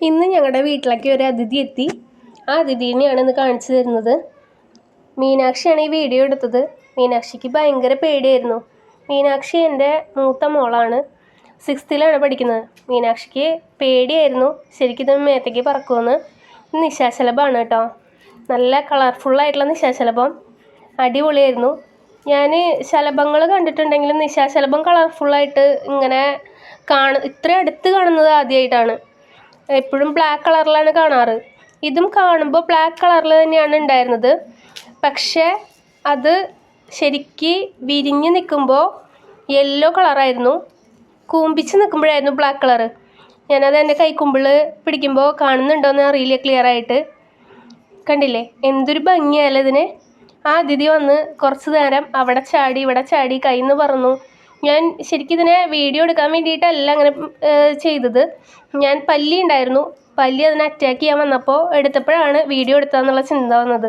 ഇന്ന് ഞങ്ങളുടെ വീട്ടിലേക്ക് ഒരു അതിഥി എത്തി. ആ അതിഥീനെയാണ് ഇന്ന് കാണിച്ചു തരുന്നത്. മീനാക്ഷിയാണ് ഈ വീഡിയോ എടുത്തത്. മീനാക്ഷിക്ക് ഭയങ്കര പേടിയായിരുന്നു. മീനാക്ഷി എന്റെ മൂത്ത മോളാണ്. സിക്സ്ത്തിലാണ് പഠിക്കുന്നത്. മീനാക്ഷിക്ക് പേടിയായിരുന്നു. ശരിക്കും മേത്തേക്ക് പറക്കുമെന്ന്. നിശാശലഭമാണ് കേട്ടോ. നല്ല കളർഫുള്ളായിട്ടുള്ള നിശാശലഭം. അടിപൊളിയായിരുന്നു. ഞാൻ ശലഭങ്ങൾ കണ്ടിട്ടുണ്ടെങ്കിലും നിശാശലഭം കളർഫുള്ളായിട്ട് ഇങ്ങനെ കാണ ഇത്ര അടുത്ത് കാണുന്നത് ആദ്യമായിട്ടാണ് എപ്പോഴും ബ്ലാക്ക് കളറിലാണ് കാണാറ്. ഇതും കാണുമ്പോൾ ബ്ലാക്ക് കളറിൽ തന്നെയാണ് ഉണ്ടായിരുന്നത് പക്ഷേ അത് ശരിക്ക് വിരിഞ്ഞ് നിൽക്കുമ്പോൾ യെല്ലോ കളറായിരുന്നു കൂമ്പിച്ച് നിൽക്കുമ്പോഴായിരുന്നു ബ്ലാക്ക് കളറ് ഞാനത് എന്റെ കൈക്കുമ്പിൾ പിടിക്കുമ്പോൾ കാണുന്നുണ്ടോയെന്ന് അറിയില്ല ക്ലിയർ ആയിട്ട്. കണ്ടില്ലേ? എന്തൊരു ഭംഗിയായാലും ഇതിന്. ആ അതിഥി വന്ന് കുറച്ച് നേരം അവിടെ ചാടി ഇവിടെ ചാടി കൈന്ന് പറന്നു. ഞാൻ ശരിക്കും ഇതിനെ വീഡിയോ എടുക്കാൻ വേണ്ടിയിട്ടല്ല അങ്ങനെ ചെയ്തത്. ഞാൻ പല്ലി ഉണ്ടായിരുന്നു. പല്ലി അതിനെ അറ്റാക്ക് ചെയ്യാൻ വന്നപ്പോൾ എടുത്തപ്പോഴാണ് വീഡിയോ എടുത്തതെന്നുള്ള ചിന്ത വന്നത്.